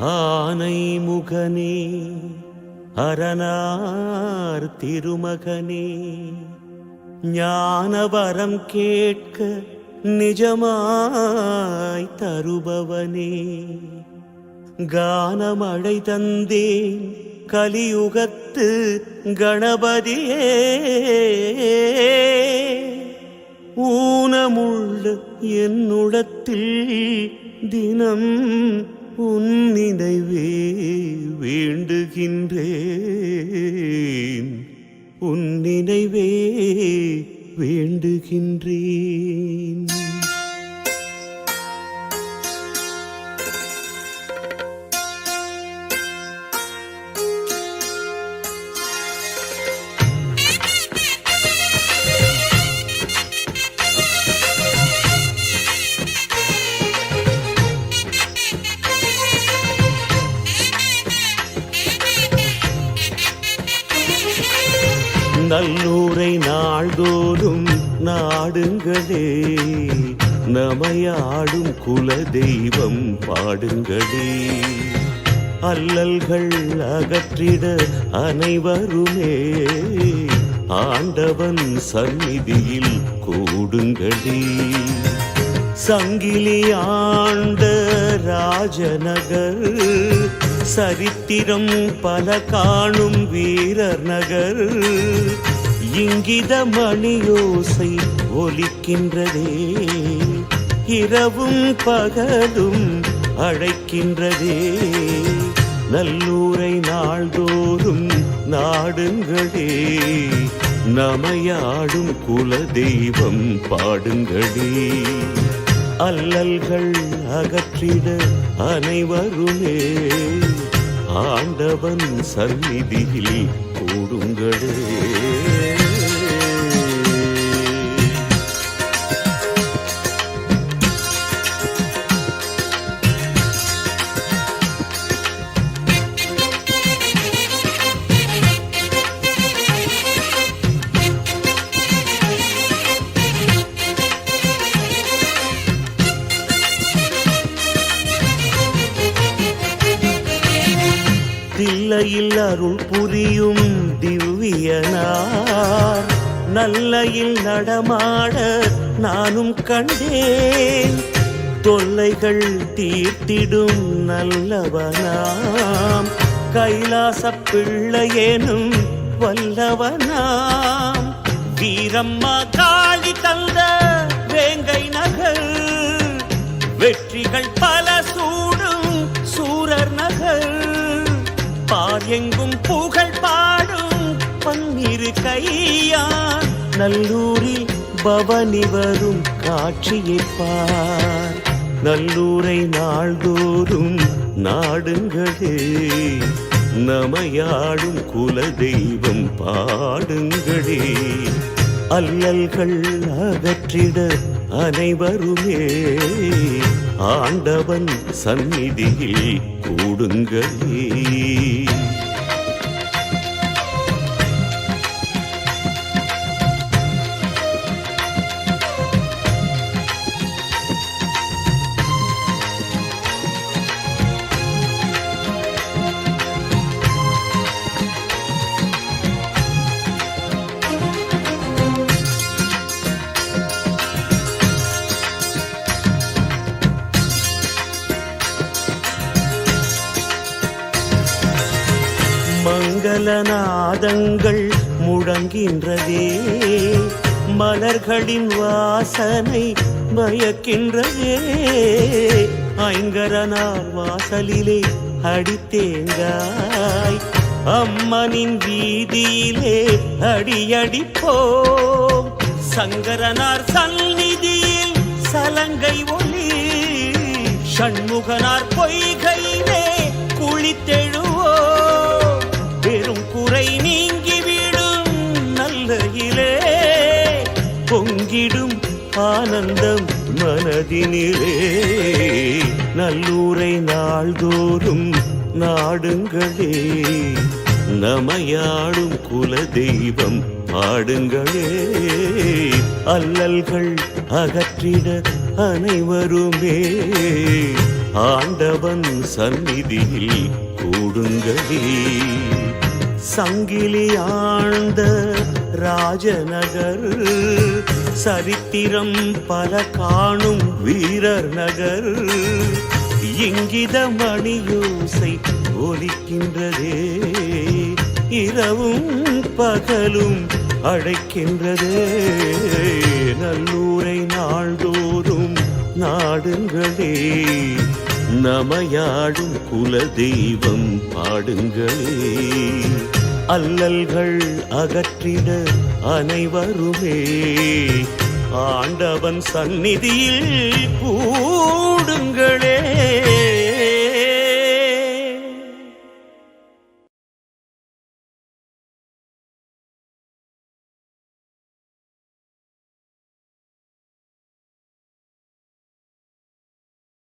ஆனை முகனே அரணார் திருமகனே ஞானவரம் கேட்க நிஜமாய் தருபவனே. கானமழை தந்தேன் கலியுகத்து கணபதியே. ஊனமுள்ள என்னுடத்தில் தினம் உன் நினைவே வேண்டுகின்றேன். உன் நினைவே வேண்டுகின்றேன். நல்லூரை நாள்தோறும் நாடுங்களே நமையாடும் குல தெய்வம் பாடுங்களே. அல்லல்கள் அகற்றிட அனைவருமே ஆண்டவன் சந்நிதியில் கூடுங்களே. சங்கிலி ஆண்ட ராஜநகர் சரித்திரம் பல காணும் வீரர் நகர். இங்கித மணியோசை ஒலிக்கின்றதே. இரவும் பகலும் அழைக்கின்றதே. நல்லூரை நாள்தோறும் நாடுங்களே. நமையாடும் குல தெய்வம் பாடுங்களே. அல்லல்கள் அகற்றிட அனைவருமே. ஆண்டவன் சந்நிதியில் கூடுங்களே. நல்லையில் அருள் புரியும் திவ்யனார். நல்லையில் நடமாட நானும் கண்டேன். தொல்லைகள் தீர்த்திடும் நல்லவனாம். கைலாச பிள்ளையேனும் வல்லவனாம். வீரம்மா காளி தந்த வேங்கை நகர். வெற்றிகள் பல எங்கும் புகழ் பாடும் பன்னிரு கையான் நல்லூரில் பவனி வரும் காட்சியை பார். நல்லூரை நாள்தோறும் நாடுங்களே நமையாடும் குல தெய்வம் பாடுங்களே. அல்லல்கள் அகற்றிட அனைவருமே ஆண்டவன் சந்நிதியில் கூடுங்களே மங்களநாதங்கள் முழங்கின்றதே. மலர்களின் வாசனை மயக்கின்றதே. ஐங்கரனார் வாசலிலே அடித்தேங்காய். அம்மனின் வீதியிலே அடியடிப்போம். சங்கரனார் சந்நிதியில் சலங்கை ஒளி. ஷண்முகனார் பொய்கையிலே குளித்தெழுவோம் பொங்கிடும் ஆனந்தம் மனதினிலே. நல்லூரை நாள்தோறும் நாடுங்களே. நமையாடும் குல தெய்வம் பாடுங்களே. அல்லல்கள் அகற்றிட அனைவருமே. ஆண்டவன் சந்நிதியில் கூடுங்களே. சங்கிலி ஆழ்ந்த ராஜநகர். சரித்திரம் பல காணும் வீரர் நகர். இங்கித மணியோசை ஒலிக்கின்றதே இரவும் பகலும் அழைக்கின்றதே. நல்லூரை நாள்தோறும் நாடுங்களே நமையாடும் குல தெய்வம் பாடுங்களே. அல்லல்கள் அகற்றிட அனைவருமே. ஆண்டவன் சந்நிதியில் கூடுங்களே.